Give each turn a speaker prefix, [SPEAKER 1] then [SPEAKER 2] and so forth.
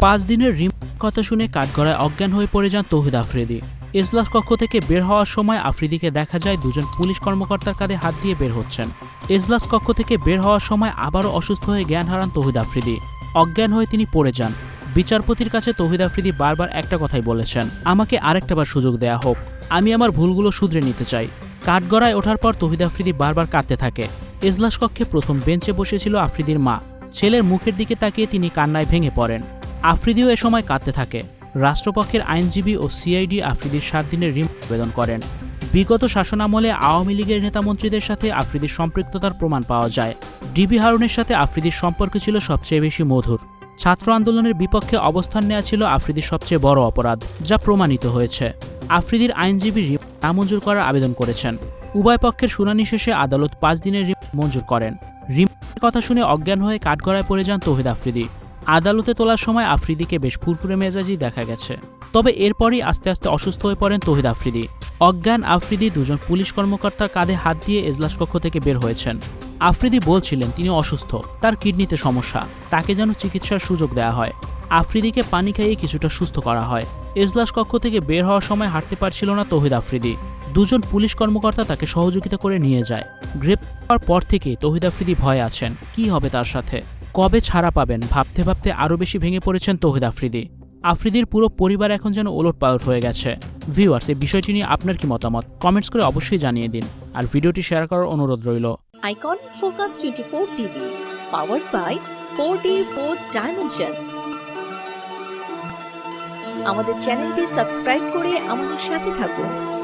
[SPEAKER 1] পাঁচ দিনের রিম কথা শুনে কাঠগড়ায় অজ্ঞান হয়ে পড়ে যান তৌহিদ আফ্রিদি। এজলাস কক্ষ থেকে বের হওয়ার সময় আফ্রিদিকে দেখা যায় দুজন পুলিশ কর্মকর্তার কাঁধে হাত দিয়ে বের হচ্ছেন। এজলাস কক্ষ থেকে বের হওয়ার সময় আবারও অসুস্থ হয়ে জ্ঞান হারান তৌহিদ আফ্রিদি। অজ্ঞান হয়ে তিনি পড়ে যান। বিচারপতির কাছে তৌহিদ আফ্রিদি বারবার একটা কথাই বলেছেন, আমাকে আরেকটাবার সুযোগ দেয়া হোক। আমি আমার ভুলগুলো শুধরে নিতে চাই। কাঠগড়ায় ওঠার পর তৌহিদ আফ্রিদি বারবার কাঁদতে থাকে। এজলাস কক্ষে প্রথম বেঞ্চে বসেছিল আফ্রিদির মা। ছেলের মুখের দিকে তাকিয়ে তিনি কান্নায় ভেঙে পড়েন। আফ্রিদিও এ সময় কাঁদতে থাকে। রাষ্ট্রপক্ষের আইনজীবী ও সিআইডি আফ্রিদির সাত দিনের রিম আবেদন করেন। বিগত শাসনামলে আওয়ামী লীগের নেতামন্ত্রীদের সাথে আফ্রিদির সম্পৃক্ততার প্রমাণ পাওয়া যায়। ডিবি হারুনের সাথে আফ্রিদির সম্পর্ক ছিল সবচেয়ে বেশি মধুর। ছাত্র আন্দোলনের বিপক্ষে অবস্থান নেওয়া ছিল আফ্রিদির সবচেয়ে বড় অপরাধ, যা প্রমাণিত হয়েছে। আফ্রিদির আইনজীবী রিম নামঞ্জুর করার আবেদন করেছেন। উভয় পক্ষের শুনানি শেষে আদালত পাঁচ দিনের রিম মঞ্জুর করেন। রিমের কথা শুনে অজ্ঞান হয়ে কাঠগড়ায় পড়ে যান তৌহিদ আফ্রিদি। আদালতে তোলার সময় আফ্রিদিকে বেশ ফুরফুরে মেজাজি দেখা গেছে। তবে এরপরই আস্তে আস্তে অসুস্থ হয়ে পড়েন তৌহিদ আফ্রিদি। অজ্ঞান আফ্রিদি দুজন পুলিশ কর্মকর্তার কাঁধে হাত দিয়ে এজলাস কক্ষ থেকে বের হয়েছেন। আফ্রিদি বলছিলেন, তিনি অসুস্থ। তার কিডনিতে সমস্যা। তাকে যেন চিকিৎসার সুযোগ দেওয়া হয়। আফ্রিদিকে পানি খাইয়ে কিছুটা সুস্থ করা হয়। এজলাস কক্ষ থেকে বের হওয়ার সময় হাঁটতে পারছিল না তৌহিদ আফ্রিদি। দুজন পুলিশ কর্মকর্তা তাকে সহযোগিতা করে নিয়ে যায়। গ্রেপ্তার পর থেকে তৌহিদ আফ্রিদি ভয়ে আছেন। কি হবে তার সাথে? কবে ছাড়া পাবেন? ভাবতে ভাবতে আরও বেশি ভেঙে পড়েছেন তৌহিদ আফ্রিদি। আফ্রিদির পুরো পরিবার এখন যেন ওলট পালট হয়ে গেছে। ভিউয়ার্স এই বিষয়টি নিয়ে আপনার কি মতামত? কমেন্টস করে অবশ্যই জানিয়ে দিন। আর ভিডিওটি শেয়ার করার অনুরোধ রইল।
[SPEAKER 2] Icon Focus 24 TV, powered by 4D 4th Dimension. আমাদের চ্যানেলটি সাবস্ক্রাইব করে আমাদের সাথে থাকুন।